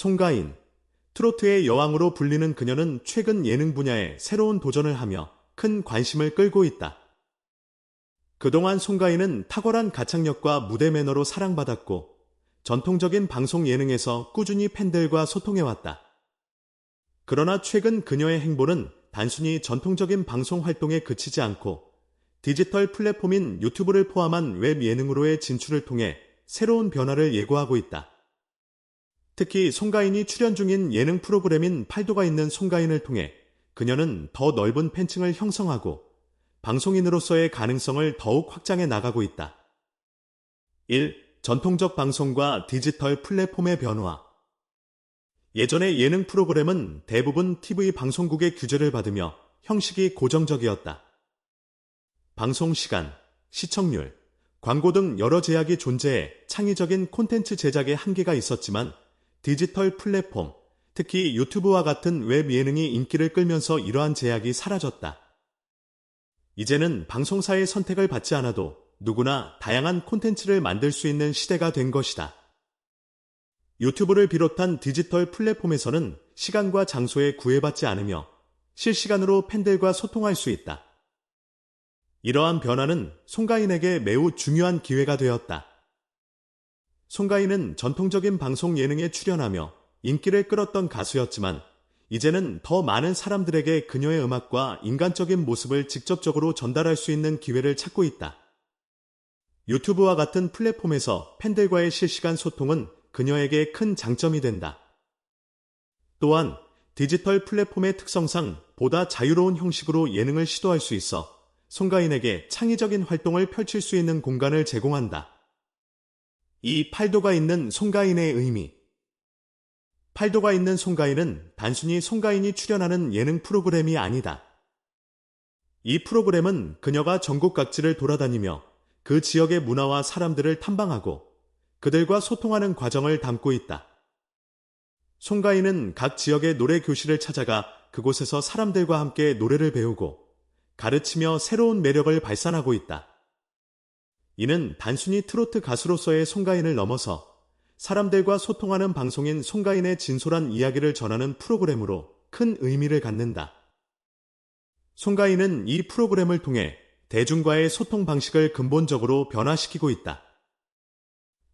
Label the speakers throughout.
Speaker 1: 송가인, 트로트의 여왕으로 불리는 그녀는 최근 예능 분야에 새로운 도전을 하며 큰 관심을 끌고 있다. 그동안 송가인은 탁월한 가창력과 무대 매너로 사랑받았고 전통적인 방송 예능에서 꾸준히 팬들과 소통해왔다. 그러나 최근 그녀의 행보는 단순히 전통적인 방송 활동에 그치지 않고 디지털 플랫폼인 유튜브를 포함한 웹 예능으로의 진출을 통해 새로운 변화를 예고하고 있다. 특히 송가인이 출연 중인 예능 프로그램인 팔도가 있는 송가인을 통해 그녀는 더 넓은 팬층을 형성하고 방송인으로서의 가능성을 더욱 확장해 나가고 있다. 1. 전통적 방송과 디지털 플랫폼의 변화. 예전의 예능 프로그램은 대부분 TV 방송국의 규제를 받으며 형식이 고정적이었다. 방송 시간, 시청률, 광고 등 여러 제약이 존재해 창의적인 콘텐츠 제작에 한계가 있었지만 디지털 플랫폼, 특히 유튜브와 같은 웹 예능이 인기를 끌면서 이러한 제약이 사라졌다. 이제는 방송사의 선택을 받지 않아도 누구나 다양한 콘텐츠를 만들 수 있는 시대가 된 것이다. 유튜브를 비롯한 디지털 플랫폼에서는 시간과 장소에 구애받지 않으며 실시간으로 팬들과 소통할 수 있다. 이러한 변화는 송가인에게 매우 중요한 기회가 되었다. 송가인은 전통적인 방송 예능에 출연하며 인기를 끌었던 가수였지만 이제는 더 많은 사람들에게 그녀의 음악과 인간적인 모습을 직접적으로 전달할 수 있는 기회를 찾고 있다. 유튜브와 같은 플랫폼에서 팬들과의 실시간 소통은 그녀에게 큰 장점이 된다. 또한 디지털 플랫폼의 특성상 보다 자유로운 형식으로 예능을 시도할 수 있어 송가인에게 창의적인 활동을 펼칠 수 있는 공간을 제공한다. 이 팔도가 있는 송가인의 의미. 팔도가 있는 송가인은 단순히 송가인이 출연하는 예능 프로그램이 아니다. 이 프로그램은 그녀가 전국 각지를 돌아다니며 그 지역의 문화와 사람들을 탐방하고 그들과 소통하는 과정을 담고 있다. 송가인은 각 지역의 노래 교실을 찾아가 그곳에서 사람들과 함께 노래를 배우고 가르치며 새로운 매력을 발산하고 있다. 이는 단순히 트로트 가수로서의 송가인을 넘어서 사람들과 소통하는 방송인 송가인의 진솔한 이야기를 전하는 프로그램으로 큰 의미를 갖는다. 송가인은 이 프로그램을 통해 대중과의 소통 방식을 근본적으로 변화시키고 있다.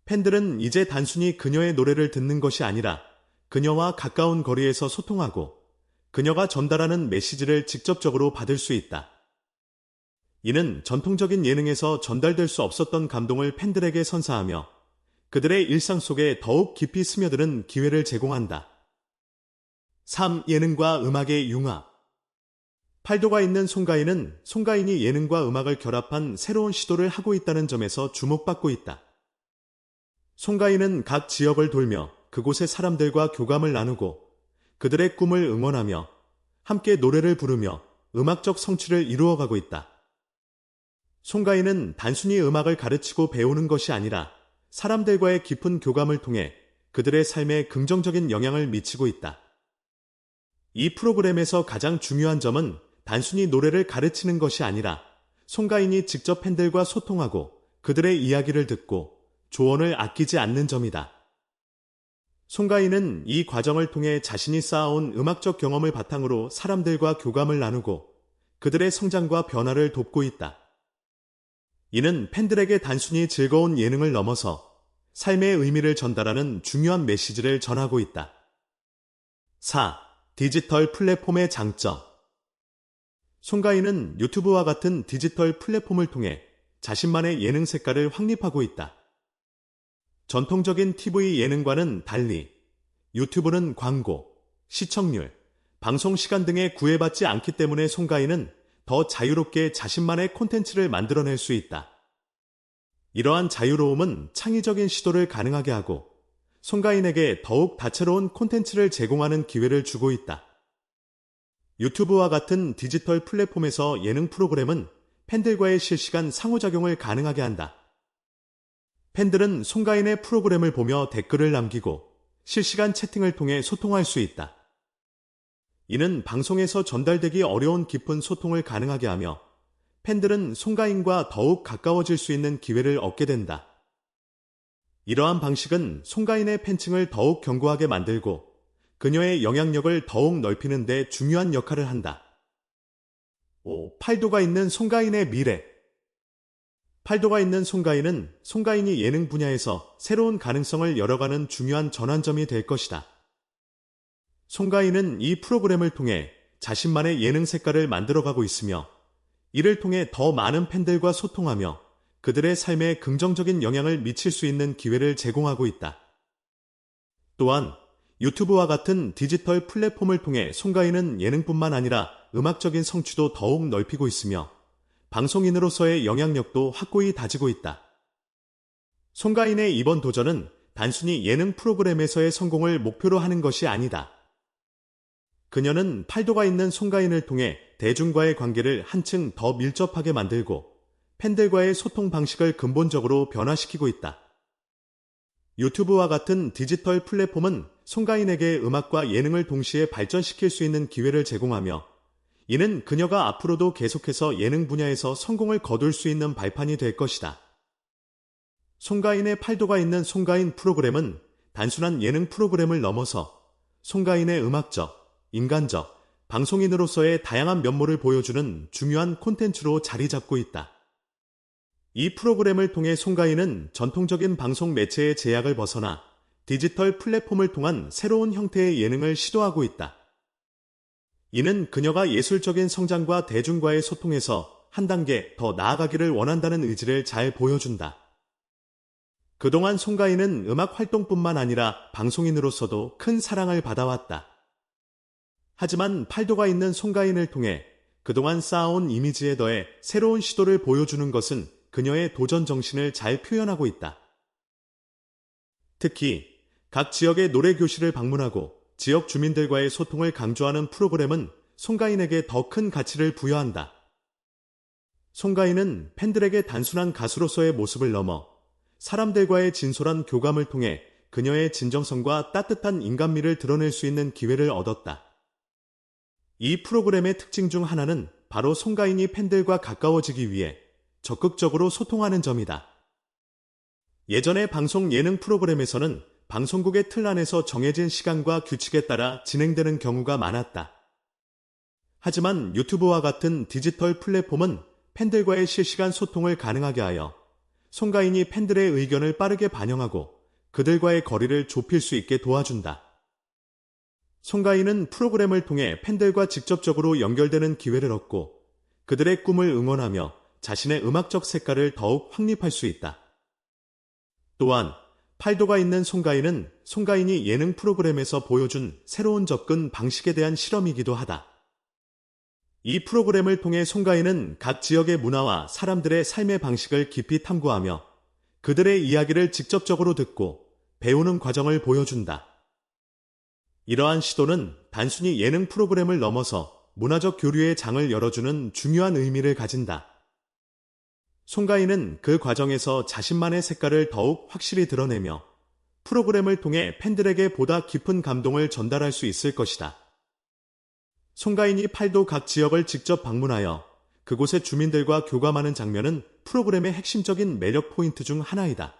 Speaker 1: 팬들은 이제 단순히 그녀의 노래를 듣는 것이 아니라 그녀와 가까운 거리에서 소통하고 그녀가 전달하는 메시지를 직접적으로 받을 수 있다. 이는 전통적인 예능에서 전달될 수 없었던 감동을 팬들에게 선사하며 그들의 일상 속에 더욱 깊이 스며드는 기회를 제공한다. 3. 예능과 음악의 융합 팔도가 있는 송가인은 송가인이 예능과 음악을 결합한 새로운 시도를 하고 있다는 점에서 주목받고 있다. 송가인은 각 지역을 돌며 그곳의 사람들과 교감을 나누고 그들의 꿈을 응원하며 함께 노래를 부르며 음악적 성취를 이루어가고 있다. 송가인은 단순히 음악을 가르치고 배우는 것이 아니라 사람들과의 깊은 교감을 통해 그들의 삶에 긍정적인 영향을 미치고 있다. 이 프로그램에서 가장 중요한 점은 단순히 노래를 가르치는 것이 아니라 송가인이 직접 팬들과 소통하고 그들의 이야기를 듣고 조언을 아끼지 않는 점이다. 송가인은 이 과정을 통해 자신이 쌓아온 음악적 경험을 바탕으로 사람들과 교감을 나누고 그들의 성장과 변화를 돕고 있다. 이는 팬들에게 단순히 즐거운 예능을 넘어서 삶의 의미를 전달하는 중요한 메시지를 전하고 있다. 4. 디지털 플랫폼의 장점 송가인은 유튜브와 같은 디지털 플랫폼을 통해 자신만의 예능 색깔을 확립하고 있다. 전통적인 TV 예능과는 달리 유튜브는 광고, 시청률, 방송 시간 등에 구애받지 않기 때문에 송가인은 더 자유롭게 자신만의 콘텐츠를 만들어낼 수 있다. 이러한 자유로움은 창의적인 시도를 가능하게 하고 송가인에게 더욱 다채로운 콘텐츠를 제공하는 기회를 주고 있다. 유튜브와 같은 디지털 플랫폼에서 예능 프로그램은 팬들과의 실시간 상호작용을 가능하게 한다. 팬들은 송가인의 프로그램을 보며 댓글을 남기고 실시간 채팅을 통해 소통할 수 있다. 이는 방송에서 전달되기 어려운 깊은 소통을 가능하게 하며 팬들은 송가인과 더욱 가까워질 수 있는 기회를 얻게 된다. 이러한 방식은 송가인의 팬층을 더욱 견고하게 만들고 그녀의 영향력을 더욱 넓히는 데 중요한 역할을 한다. 5. 팔도가 있는 송가인의 미래 팔도가 있는 송가인은 송가인이 예능 분야에서 새로운 가능성을 열어가는 중요한 전환점이 될 것이다. 송가인은 이 프로그램을 통해 자신만의 예능 색깔을 만들어가고 있으며 이를 통해 더 많은 팬들과 소통하며 그들의 삶에 긍정적인 영향을 미칠 수 있는 기회를 제공하고 있다. 또한 유튜브와 같은 디지털 플랫폼을 통해 송가인은 예능뿐만 아니라 음악적인 성취도 더욱 넓히고 있으며 방송인으로서의 영향력도 확고히 다지고 있다. 송가인의 이번 도전은 단순히 예능 프로그램에서의 성공을 목표로 하는 것이 아니다. 그녀는 팔도가 있는 송가인을 통해 대중과의 관계를 한층 더 밀접하게 만들고 팬들과의 소통 방식을 근본적으로 변화시키고 있다. 유튜브와 같은 디지털 플랫폼은 송가인에게 음악과 예능을 동시에 발전시킬 수 있는 기회를 제공하며 이는 그녀가 앞으로도 계속해서 예능 분야에서 성공을 거둘 수 있는 발판이 될 것이다. 송가인의 팔도가 있는 송가인 프로그램은 단순한 예능 프로그램을 넘어서 송가인의 음악적, 인간적, 방송인으로서의 다양한 면모를 보여주는 중요한 콘텐츠로 자리 잡고 있다. 이 프로그램을 통해 송가인은 전통적인 방송 매체의 제약을 벗어나 디지털 플랫폼을 통한 새로운 형태의 예능을 시도하고 있다. 이는 그녀가 예술적인 성장과 대중과의 소통에서 한 단계 더 나아가기를 원한다는 의지를 잘 보여준다. 그동안 송가인은 음악 활동뿐만 아니라 방송인으로서도 큰 사랑을 받아왔다. 하지만 팔도가 있는 송가인을 통해 그동안 쌓아온 이미지에 더해 새로운 시도를 보여주는 것은 그녀의 도전 정신을 잘 표현하고 있다. 특히 각 지역의 노래 교실을 방문하고 지역 주민들과의 소통을 강조하는 프로그램은 송가인에게 더 큰 가치를 부여한다. 송가인은 팬들에게 단순한 가수로서의 모습을 넘어 사람들과의 진솔한 교감을 통해 그녀의 진정성과 따뜻한 인간미를 드러낼 수 있는 기회를 얻었다. 이 프로그램의 특징 중 하나는 바로 송가인이 팬들과 가까워지기 위해 적극적으로 소통하는 점이다. 예전의 방송 예능 프로그램에서는 방송국의 틀 안에서 정해진 시간과 규칙에 따라 진행되는 경우가 많았다. 하지만 유튜브와 같은 디지털 플랫폼은 팬들과의 실시간 소통을 가능하게 하여 송가인이 팬들의 의견을 빠르게 반영하고 그들과의 거리를 좁힐 수 있게 도와준다. 송가인은 프로그램을 통해 팬들과 직접적으로 연결되는 기회를 얻고 그들의 꿈을 응원하며 자신의 음악적 색깔을 더욱 확립할 수 있다. 또한 팔도가 있는 송가인은 송가인이 예능 프로그램에서 보여준 새로운 접근 방식에 대한 실험이기도 하다. 이 프로그램을 통해 송가인은 각 지역의 문화와 사람들의 삶의 방식을 깊이 탐구하며 그들의 이야기를 직접적으로 듣고 배우는 과정을 보여준다. 이러한 시도는 단순히 예능 프로그램을 넘어서 문화적 교류의 장을 열어주는 중요한 의미를 가진다. 송가인은 그 과정에서 자신만의 색깔을 더욱 확실히 드러내며 프로그램을 통해 팬들에게 보다 깊은 감동을 전달할 수 있을 것이다. 송가인이 팔도 각 지역을 직접 방문하여 그곳의 주민들과 교감하는 장면은 프로그램의 핵심적인 매력 포인트 중 하나이다.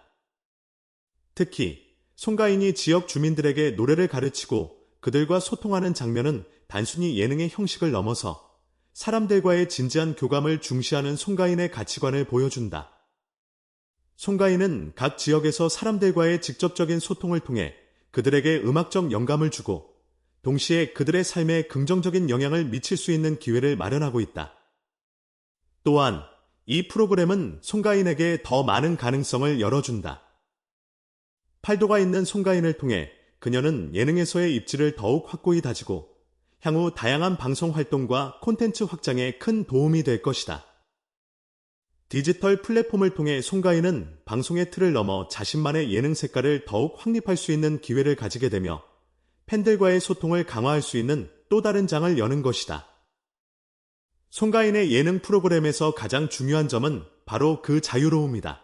Speaker 1: 특히 송가인이 지역 주민들에게 노래를 가르치고 그들과 소통하는 장면은 단순히 예능의 형식을 넘어서 사람들과의 진지한 교감을 중시하는 송가인의 가치관을 보여준다. 송가인은 각 지역에서 사람들과의 직접적인 소통을 통해 그들에게 음악적 영감을 주고 동시에 그들의 삶에 긍정적인 영향을 미칠 수 있는 기회를 마련하고 있다. 또한 이 프로그램은 송가인에게 더 많은 가능성을 열어준다. 팔도가 있는 송가인을 통해 그녀는 예능에서의 입지를 더욱 확고히 다지고 향후 다양한 방송 활동과 콘텐츠 확장에 큰 도움이 될 것이다. 디지털 플랫폼을 통해 송가인은 방송의 틀을 넘어 자신만의 예능 색깔을 더욱 확립할 수 있는 기회를 가지게 되며 팬들과의 소통을 강화할 수 있는 또 다른 장을 여는 것이다. 송가인의 예능 프로그램에서 가장 중요한 점은 바로 그 자유로움이다.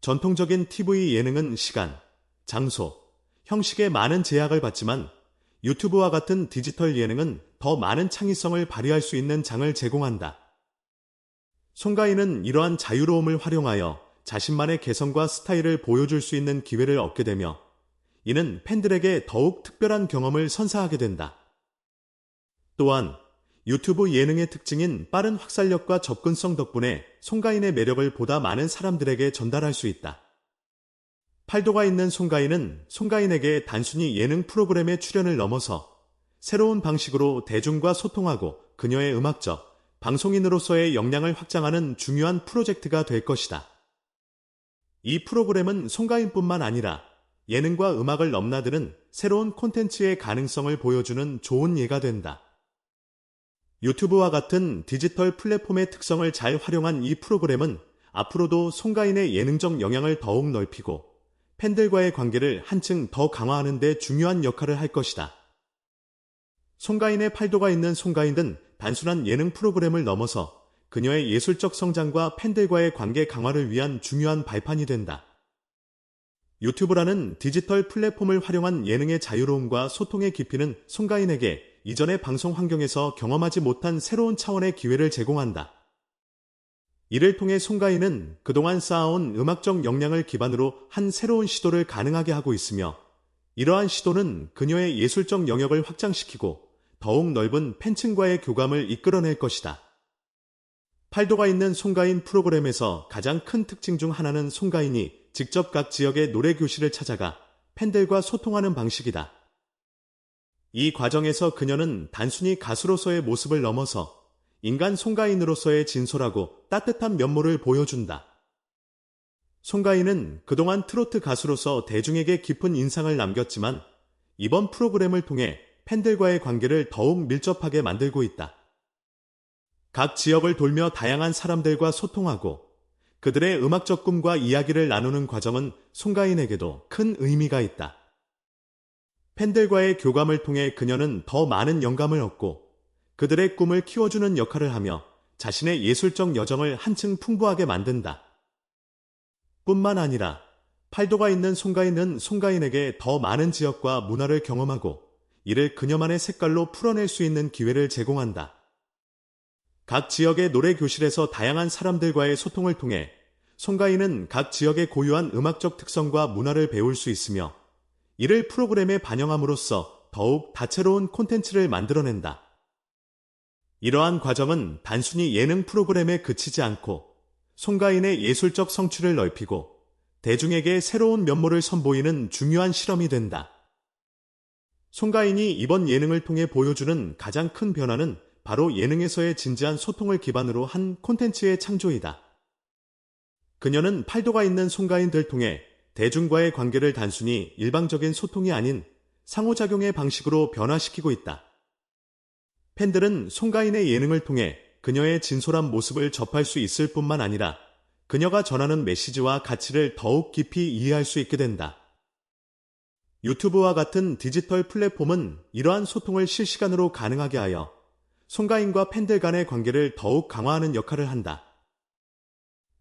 Speaker 1: 전통적인 TV 예능은 시간, 장소, 형식에 많은 제약을 받지만 유튜브와 같은 디지털 예능은 더 많은 창의성을 발휘할 수 있는 장을 제공한다. 송가인은 이러한 자유로움을 활용하여 자신만의 개성과 스타일을 보여줄 수 있는 기회를 얻게 되며 이는 팬들에게 더욱 특별한 경험을 선사하게 된다. 또한 유튜브 예능의 특징인 빠른 확산력과 접근성 덕분에 송가인의 매력을 보다 많은 사람들에게 전달할 수 있다. 팔도가 있는 송가인은 송가인에게 단순히 예능 프로그램의 출연을 넘어서 새로운 방식으로 대중과 소통하고 그녀의 음악적, 방송인으로서의 역량을 확장하는 중요한 프로젝트가 될 것이다. 이 프로그램은 송가인뿐만 아니라 예능과 음악을 넘나드는 새로운 콘텐츠의 가능성을 보여주는 좋은 예가 된다. 유튜브와 같은 디지털 플랫폼의 특성을 잘 활용한 이 프로그램은 앞으로도 송가인의 예능적 영향을 더욱 넓히고 팬들과의 관계를 한층 더 강화하는 데 중요한 역할을 할 것이다. 송가인의 팔도가 있는 송가인은 단순한 예능 프로그램을 넘어서 그녀의 예술적 성장과 팬들과의 관계 강화를 위한 중요한 발판이 된다. 유튜브라는 디지털 플랫폼을 활용한 예능의 자유로움과 소통의 깊이는 송가인에게 이전의 방송 환경에서 경험하지 못한 새로운 차원의 기회를 제공한다. 이를 통해 송가인은 그동안 쌓아온 음악적 역량을 기반으로 한 새로운 시도를 가능하게 하고 있으며 이러한 시도는 그녀의 예술적 영역을 확장시키고 더욱 넓은 팬층과의 교감을 이끌어낼 것이다. 팔도가 있는 송가인 프로그램에서 가장 큰 특징 중 하나는 송가인이 직접 각 지역의 노래 교실을 찾아가 팬들과 소통하는 방식이다. 이 과정에서 그녀는 단순히 가수로서의 모습을 넘어서 인간 송가인으로서의 진솔하고 따뜻한 면모를 보여준다. 송가인은 그동안 트로트 가수로서 대중에게 깊은 인상을 남겼지만 이번 프로그램을 통해 팬들과의 관계를 더욱 밀접하게 만들고 있다. 각 지역을 돌며 다양한 사람들과 소통하고 그들의 음악적 꿈과 이야기를 나누는 과정은 송가인에게도 큰 의미가 있다. 팬들과의 교감을 통해 그녀는 더 많은 영감을 얻고 그들의 꿈을 키워주는 역할을 하며 자신의 예술적 여정을 한층 풍부하게 만든다. 뿐만 아니라 팔도가 있는 송가인은 송가인에게 더 많은 지역과 문화를 경험하고 이를 그녀만의 색깔로 풀어낼 수 있는 기회를 제공한다. 각 지역의 노래 교실에서 다양한 사람들과의 소통을 통해 송가인은 각 지역의 고유한 음악적 특성과 문화를 배울 수 있으며 이를 프로그램에 반영함으로써 더욱 다채로운 콘텐츠를 만들어낸다. 이러한 과정은 단순히 예능 프로그램에 그치지 않고 송가인의 예술적 성취를 넓히고 대중에게 새로운 면모를 선보이는 중요한 실험이 된다. 송가인이 이번 예능을 통해 보여주는 가장 큰 변화는 바로 예능에서의 진지한 소통을 기반으로 한 콘텐츠의 창조이다. 그녀는 팔도가 있는 송가인들 통해 대중과의 관계를 단순히 일방적인 소통이 아닌 상호작용의 방식으로 변화시키고 있다. 팬들은 송가인의 예능을 통해 그녀의 진솔한 모습을 접할 수 있을 뿐만 아니라 그녀가 전하는 메시지와 가치를 더욱 깊이 이해할 수 있게 된다. 유튜브와 같은 디지털 플랫폼은 이러한 소통을 실시간으로 가능하게 하여 송가인과 팬들 간의 관계를 더욱 강화하는 역할을 한다.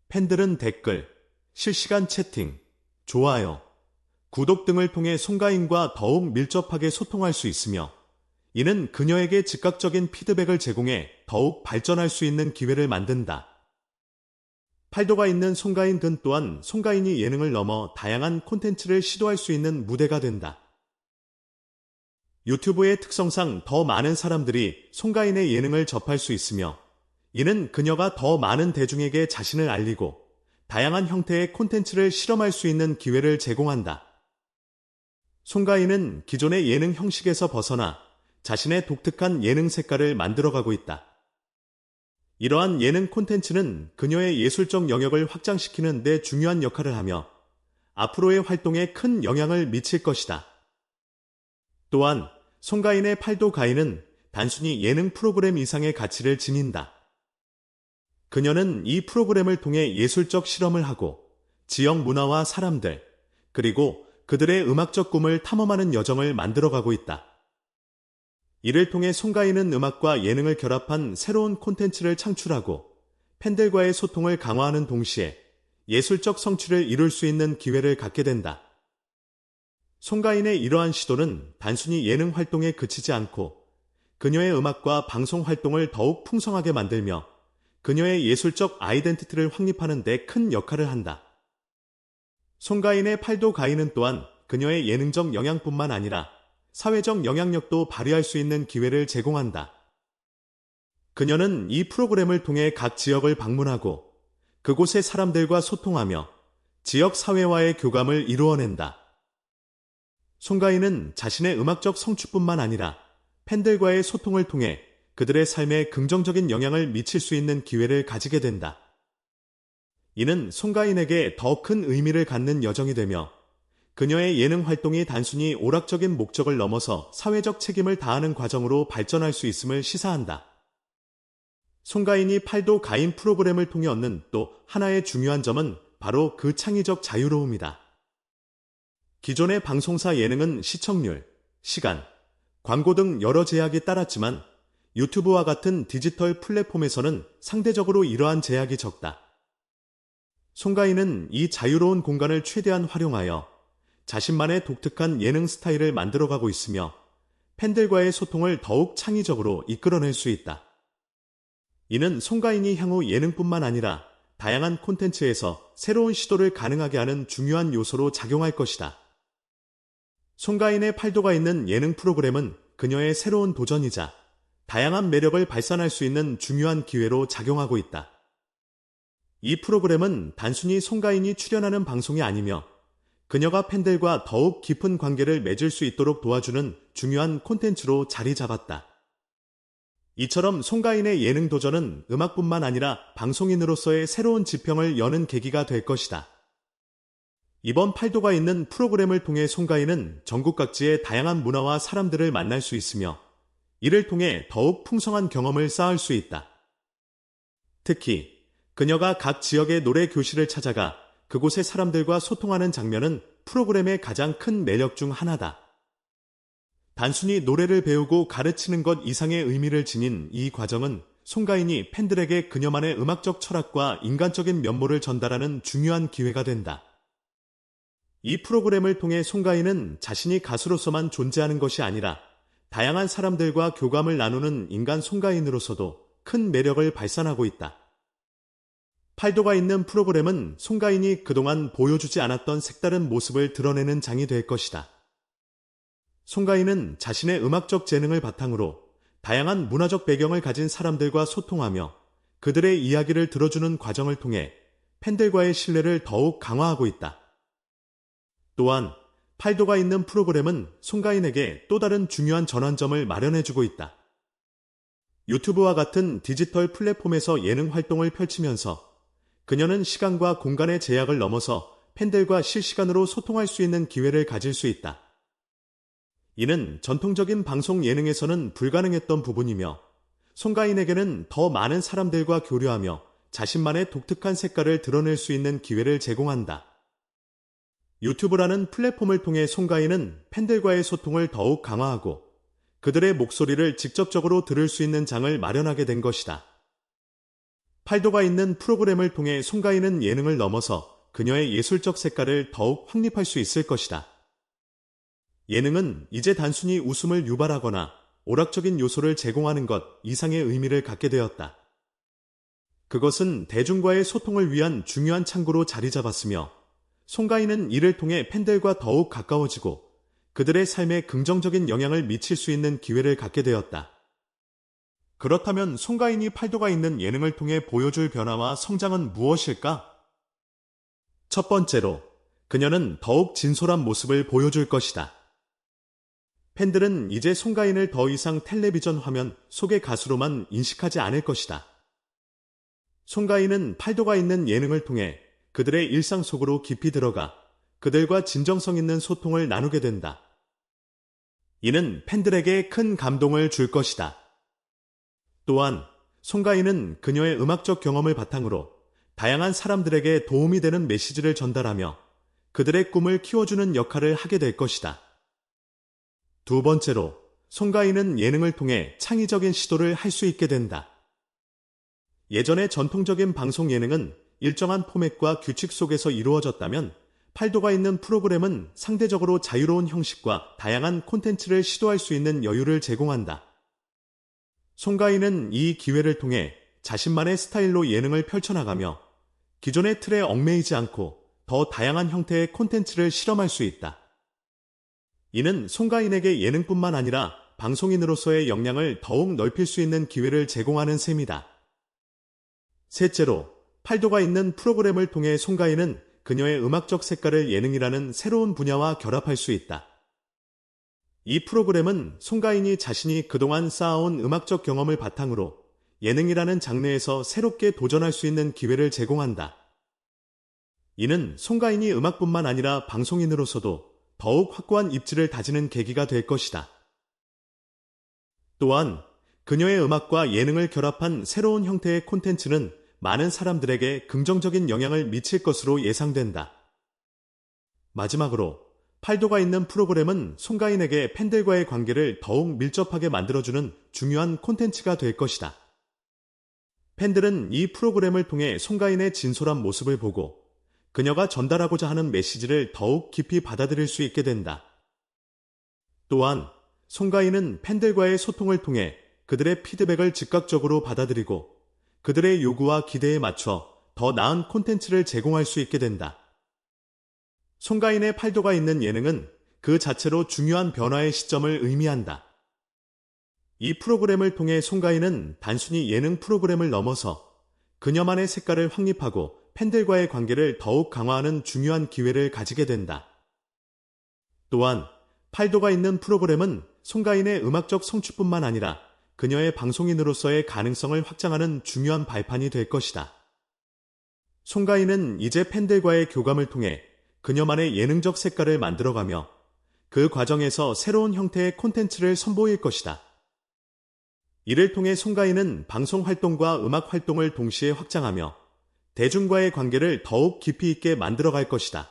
Speaker 1: 팬들은 댓글, 실시간 채팅, 좋아요, 구독 등을 통해 송가인과 더욱 밀접하게 소통할 수 있으며 이는 그녀에게 즉각적인 피드백을 제공해 더욱 발전할 수 있는 기회를 만든다. 팔도가 있는 송가인 근 또한 송가인이 예능을 넘어 다양한 콘텐츠를 시도할 수 있는 무대가 된다. 유튜브의 특성상 더 많은 사람들이 송가인의 예능을 접할 수 있으며 이는 그녀가 더 많은 대중에게 자신을 알리고 다양한 형태의 콘텐츠를 실험할 수 있는 기회를 제공한다. 송가인은 기존의 예능 형식에서 벗어나 자신의 독특한 예능 색깔을 만들어가고 있다. 이러한 예능 콘텐츠는 그녀의 예술적 영역을 확장시키는 데 중요한 역할을 하며 앞으로의 활동에 큰 영향을 미칠 것이다. 또한 송가인의 팔도 가인은 단순히 예능 프로그램 이상의 가치를 지닌다. 그녀는 이 프로그램을 통해 예술적 실험을 하고 지역 문화와 사람들, 그리고 그들의 음악적 꿈을 탐험하는 여정을 만들어가고 있다. 이를 통해 송가인은 음악과 예능을 결합한 새로운 콘텐츠를 창출하고 팬들과의 소통을 강화하는 동시에 예술적 성취를 이룰 수 있는 기회를 갖게 된다. 송가인의 이러한 시도는 단순히 예능 활동에 그치지 않고 그녀의 음악과 방송 활동을 더욱 풍성하게 만들며 그녀의 예술적 아이덴티티를 확립하는 데 큰 역할을 한다. 송가인의 팔도 가인은 또한 그녀의 예능적 영향뿐만 아니라 사회적 영향력도 발휘할 수 있는 기회를 제공한다. 그녀는 이 프로그램을 통해 각 지역을 방문하고 그곳의 사람들과 소통하며 지역 사회와의 교감을 이루어낸다. 송가인은 자신의 음악적 성취뿐만 아니라 팬들과의 소통을 통해 그들의 삶에 긍정적인 영향을 미칠 수 있는 기회를 가지게 된다. 이는 송가인에게 더 큰 의미를 갖는 여정이 되며 그녀의 예능 활동이 단순히 오락적인 목적을 넘어서 사회적 책임을 다하는 과정으로 발전할 수 있음을 시사한다. 송가인이 팔도 가인 프로그램을 통해 얻는 또 하나의 중요한 점은 바로 그 창의적 자유로움이다. 기존의 방송사 예능은 시청률, 시간, 광고 등 여러 제약이 따랐지만 유튜브와 같은 디지털 플랫폼에서는 상대적으로 이러한 제약이 적다. 송가인은 이 자유로운 공간을 최대한 활용하여 자신만의 독특한 예능 스타일을 만들어가고 있으며 팬들과의 소통을 더욱 창의적으로 이끌어낼 수 있다. 이는 송가인이 향후 예능뿐만 아니라 다양한 콘텐츠에서 새로운 시도를 가능하게 하는 중요한 요소로 작용할 것이다. 송가인의 팔도가 있는 예능 프로그램은 그녀의 새로운 도전이자 다양한 매력을 발산할 수 있는 중요한 기회로 작용하고 있다. 이 프로그램은 단순히 송가인이 출연하는 방송이 아니며 그녀가 팬들과 더욱 깊은 관계를 맺을 수 있도록 도와주는 중요한 콘텐츠로 자리 잡았다. 이처럼 송가인의 예능 도전은 음악뿐만 아니라 방송인으로서의 새로운 지평을 여는 계기가 될 것이다. 이번 팔도가 있는 프로그램을 통해 송가인은 전국 각지의 다양한 문화와 사람들을 만날 수 있으며 이를 통해 더욱 풍성한 경험을 쌓을 수 있다. 특히 그녀가 각 지역의 노래 교실을 찾아가 그곳의 사람들과 소통하는 장면은 프로그램의 가장 큰 매력 중 하나다. 단순히 노래를 배우고 가르치는 것 이상의 의미를 지닌 이 과정은 송가인이 팬들에게 그녀만의 음악적 철학과 인간적인 면모를 전달하는 중요한 기회가 된다. 이 프로그램을 통해 송가인은 자신이 가수로서만 존재하는 것이 아니라 다양한 사람들과 교감을 나누는 인간 송가인으로서도 큰 매력을 발산하고 있다. 팔도가 있는 프로그램은 송가인이 그동안 보여주지 않았던 색다른 모습을 드러내는 장이 될 것이다. 송가인은 자신의 음악적 재능을 바탕으로 다양한 문화적 배경을 가진 사람들과 소통하며 그들의 이야기를 들어주는 과정을 통해 팬들과의 신뢰를 더욱 강화하고 있다. 또한 팔도가 있는 프로그램은 송가인에게 또 다른 중요한 전환점을 마련해주고 있다. 유튜브와 같은 디지털 플랫폼에서 예능 활동을 펼치면서 그녀는 시간과 공간의 제약을 넘어서 팬들과 실시간으로 소통할 수 있는 기회를 가질 수 있다. 이는 전통적인 방송 예능에서는 불가능했던 부분이며 송가인에게는 더 많은 사람들과 교류하며 자신만의 독특한 색깔을 드러낼 수 있는 기회를 제공한다. 유튜브라는 플랫폼을 통해 송가인은 팬들과의 소통을 더욱 강화하고 그들의 목소리를 직접적으로 들을 수 있는 장을 마련하게 된 것이다. 팔도가 있는 프로그램을 통해 송가인은 예능을 넘어서 그녀의 예술적 색깔을 더욱 확립할 수 있을 것이다. 예능은 이제 단순히 웃음을 유발하거나 오락적인 요소를 제공하는 것 이상의 의미를 갖게 되었다. 그것은 대중과의 소통을 위한 중요한 창구로 자리 잡았으며 송가인은 이를 통해 팬들과 더욱 가까워지고 그들의 삶에 긍정적인 영향을 미칠 수 있는 기회를 갖게 되었다. 그렇다면 송가인이 팔도가 있는 예능을 통해 보여줄 변화와 성장은 무엇일까? 첫 번째로, 그녀는 더욱 진솔한 모습을 보여줄 것이다. 팬들은 이제 송가인을 더 이상 텔레비전 화면 속의 가수로만 인식하지 않을 것이다. 송가인은 팔도가 있는 예능을 통해 그들의 일상 속으로 깊이 들어가 그들과 진정성 있는 소통을 나누게 된다. 이는 팬들에게 큰 감동을 줄 것이다. 또한 송가인은 그녀의 음악적 경험을 바탕으로 다양한 사람들에게 도움이 되는 메시지를 전달하며 그들의 꿈을 키워주는 역할을 하게 될 것이다. 두 번째로 송가인은 예능을 통해 창의적인 시도를 할 수 있게 된다. 예전의 전통적인 방송 예능은 일정한 포맷과 규칙 속에서 이루어졌다면 팔도가 있는 프로그램은 상대적으로 자유로운 형식과 다양한 콘텐츠를 시도할 수 있는 여유를 제공한다. 송가인은 이 기회를 통해 자신만의 스타일로 예능을 펼쳐나가며 기존의 틀에 얽매이지 않고 더 다양한 형태의 콘텐츠를 실험할 수 있다. 이는 송가인에게 예능뿐만 아니라 방송인으로서의 역량을 더욱 넓힐 수 있는 기회를 제공하는 셈이다. 셋째로, 팔도가 있는 프로그램을 통해 송가인은 그녀의 음악적 색깔을 예능이라는 새로운 분야와 결합할 수 있다. 이 프로그램은 송가인이 자신이 그동안 쌓아온 음악적 경험을 바탕으로 예능이라는 장르에서 새롭게 도전할 수 있는 기회를 제공한다. 이는 송가인이 음악뿐만 아니라 방송인으로서도 더욱 확고한 입지를 다지는 계기가 될 것이다. 또한 그녀의 음악과 예능을 결합한 새로운 형태의 콘텐츠는 많은 사람들에게 긍정적인 영향을 미칠 것으로 예상된다. 마지막으로 팔도가 있는 프로그램은 송가인에게 팬들과의 관계를 더욱 밀접하게 만들어주는 중요한 콘텐츠가 될 것이다. 팬들은 이 프로그램을 통해 송가인의 진솔한 모습을 보고 그녀가 전달하고자 하는 메시지를 더욱 깊이 받아들일 수 있게 된다. 또한 송가인은 팬들과의 소통을 통해 그들의 피드백을 즉각적으로 받아들이고 그들의 요구와 기대에 맞춰 더 나은 콘텐츠를 제공할 수 있게 된다. 송가인의 팔도가 있는 예능은 그 자체로 중요한 변화의 시점을 의미한다. 이 프로그램을 통해 송가인은 단순히 예능 프로그램을 넘어서 그녀만의 색깔을 확립하고 팬들과의 관계를 더욱 강화하는 중요한 기회를 가지게 된다. 또한 팔도가 있는 프로그램은 송가인의 음악적 성취뿐만 아니라 그녀의 방송인으로서의 가능성을 확장하는 중요한 발판이 될 것이다. 송가인은 이제 팬들과의 교감을 통해 그녀만의 예능적 색깔을 만들어가며 그 과정에서 새로운 형태의 콘텐츠를 선보일 것이다. 이를 통해 송가인은 방송 활동과 음악 활동을 동시에 확장하며 대중과의 관계를 더욱 깊이 있게 만들어갈 것이다.